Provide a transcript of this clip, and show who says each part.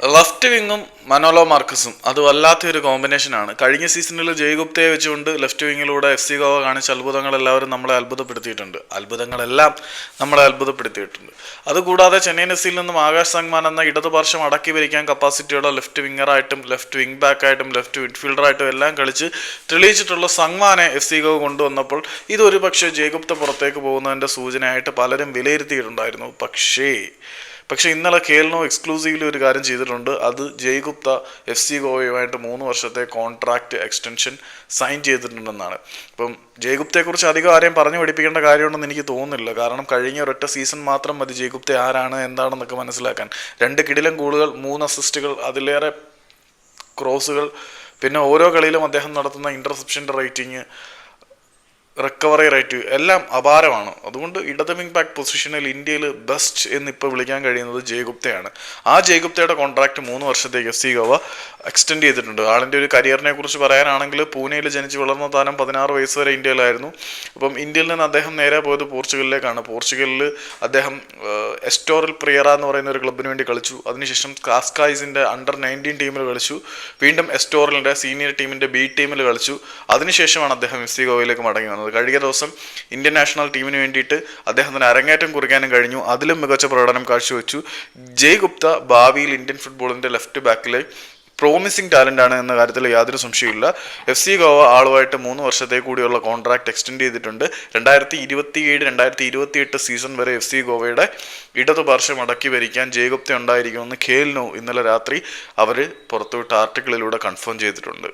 Speaker 1: Left വിങ്ങും Manolo മാർക്കസും അത് വല്ലാത്തൊരു കോമ്പിനേഷനാണ് കഴിഞ്ഞ സീസണിൽ ജയ്ഗുപ്തയെ വെച്ചുകൊണ്ട് ലെഫ്റ്റ് വിങ്ങിലൂടെ എഫ് സി ഗോവ കാണിച്ച അത്ഭുതങ്ങൾ എല്ലാവരും നമ്മളെ അത്ഭുതപ്പെടുത്തിയിട്ടുണ്ട്. അത്ഭുതങ്ങളെല്ലാം നമ്മളെ അത്ഭുതപ്പെടുത്തിയിട്ടുണ്ട്. അതുകൂടാതെ ചെന്നൈ എഫ് നിന്നും ആകാശ് സംഗ്മാൻ എന്ന ഇടതുപാർശ്വം അടക്കി ഭരിക്കാൻ കപ്പാസിറ്റിയുള്ള ലെഫ്റ്റ് വിങ്ങറായിട്ടും ലെഫ്റ്റ് വിങ് ബാക്കായിട്ടും ലെഫ്റ്റ് മിഡ്ഫീൽഡറായിട്ടും എല്ലാം കളിച്ച് തെളിയിച്ചിട്ടുള്ള സംഗ്മാനെ എഫ് സി ഗോവ കൊണ്ടുവന്നപ്പോൾ ഇതൊരു പക്ഷേ ജയ്ഗുപ്ത പുറത്തേക്ക് പോകുന്നതിന്റെ സൂചനയായിട്ട് പലരും വിലയിരുത്തിയിട്ടുണ്ടായിരുന്നു. പക്ഷേ പക്ഷേ ഇന്നലെ കേൽനോ എക്സ്ക്ലൂസീവ്ലി ഒരു കാര്യം ചെയ്തിട്ടുണ്ട്. അത് ജയ്ഗുപ്ത എഫ് സി ഗോവയുമായിട്ട് മൂന്ന് വർഷത്തെ കോൺട്രാക്റ്റ് എക്സ്റ്റൻഷൻ സൈൻ ചെയ്തിട്ടുണ്ടെന്നാണ്. ഇപ്പം ജയ്ഗുപ്തയെക്കുറിച്ച് അധികം ആരെയും പറഞ്ഞു പഠിപ്പിക്കേണ്ട കാര്യമുണ്ടെന്ന് എനിക്ക് തോന്നുന്നില്ല. കാരണം കഴിഞ്ഞ ഒരൊറ്റ സീസൺ മാത്രം മതി ജയ്ഗുപ്ത ആരാണ് എന്താണെന്നൊക്കെ മനസ്സിലാക്കാൻ. രണ്ട് കിടിലം ഗോളുകൾ മൂന്ന് അസിസ്റ്റുകൾ അതിലേറെ ക്രോസുകൾ പിന്നെ ഓരോ കളിയിലും അദ്ദേഹം നടത്തുന്ന ഇന്റർസെപ്ഷന്റെ റേറ്റിംഗ് റിക്കവറി റേറ്റ് എല്ലാം അപാരമാണ്. അതുകൊണ്ട് ഇടത് വിങ് ബാക്ക് പൊസിഷനിൽ ഇന്ത്യയിൽ ബെസ്റ്റ് എന്നിപ്പോൾ വിളിക്കാൻ കഴിയുന്നത് ജയഗുപ്തയാണ് ആ ജയഗുപ്തയുടെ കോൺട്രാക്ട് മൂന്ന് വർഷത്തേക്ക് എഫ് സി ഗോവ എക്സ്റ്റെൻഡ് ചെയ്തിട്ടുണ്ട്. ആളിന്റെ ഒരു കരിയറിനെ കുറിച്ച് പറയാനാണെങ്കിൽ പൂനെയിൽ ജനിച്ച് വളർന്ന താരം പതിനാറ് വയസ്സ് വരെ ഇന്ത്യയിലായിരുന്നു. അപ്പം ഇന്ത്യയിൽ നിന്ന് അദ്ദേഹം നേരെ പോയത് പോർച്ചുഗലിലേക്കാണ്. പോർച്ചുഗലിൽ അദ്ദേഹം എസ്റ്റോറിൽ പ്രിയറ എന്ന് പറയുന്ന ഒരു ക്ലബിന് വേണ്ടി കളിച്ചു. അതിനുശേഷം കാസ്കായ്സിന്റെ അണ്ടർ നയന്റീൻ ടീമിൽ കളിച്ചു. വീണ്ടും എസ്റ്റോറിലിന്റെ സീനിയർ ടീമിന്റെ ബി ടീമിൽ കളിച്ചു. അതിനുശേഷമാണ് അദ്ദേഹം എസ് സി ഗോവയിലേക്ക് മടങ്ങി വന്നത്. കഴിഞ്ഞ ദിവസം ഇന്ത്യൻ നാഷണൽ ടീമിന് വേണ്ടിയിട്ട് അദ്ദേഹത്തിന് അരങ്ങേറ്റം കുറിക്കാനും കഴിഞ്ഞു. അതിലും മികച്ച പ്രകടനം കാഴ്ചവെച്ചു. ജയ് ഗുപ്ത ഭാവിയിൽ ഇന്ത്യൻ ഫുട്ബോളിന്റെ ലെഫ്റ്റ് ബാക്കിലെ പ്രോമിസിംഗ് ടാലന്റ് ആണ് എന്ന കാര്യത്തിൽ യാതൊരു സംശയമില്ല എഫ് സി ഗോവ ആളുമായിട്ട് മൂന്ന് വർഷത്തെ കൂടിയുള്ള കോൺട്രാക്ട് എക്സ്റ്റെൻഡ് ചെയ്തിട്ടുണ്ട്. രണ്ടായിരത്തി ഇരുപത്തി ഏഴ് രണ്ടായിരത്തി ഇരുപത്തി എട്ട് സീസൺ വരെ എഫ് സി ഗോവയുടെ ഇടതുപാർശ്വം അടക്കി ഭരിക്കാൻ ജയഗുപ്ത ഉണ്ടായിരിക്കുമെന്ന് ഖേൽനോ ഇന്നലെ രാത്രി അവർ പുറത്തുവിട്ട ആർട്ടിക്കിളിലൂടെ കൺഫേം ചെയ്തിട്ടുണ്ട്.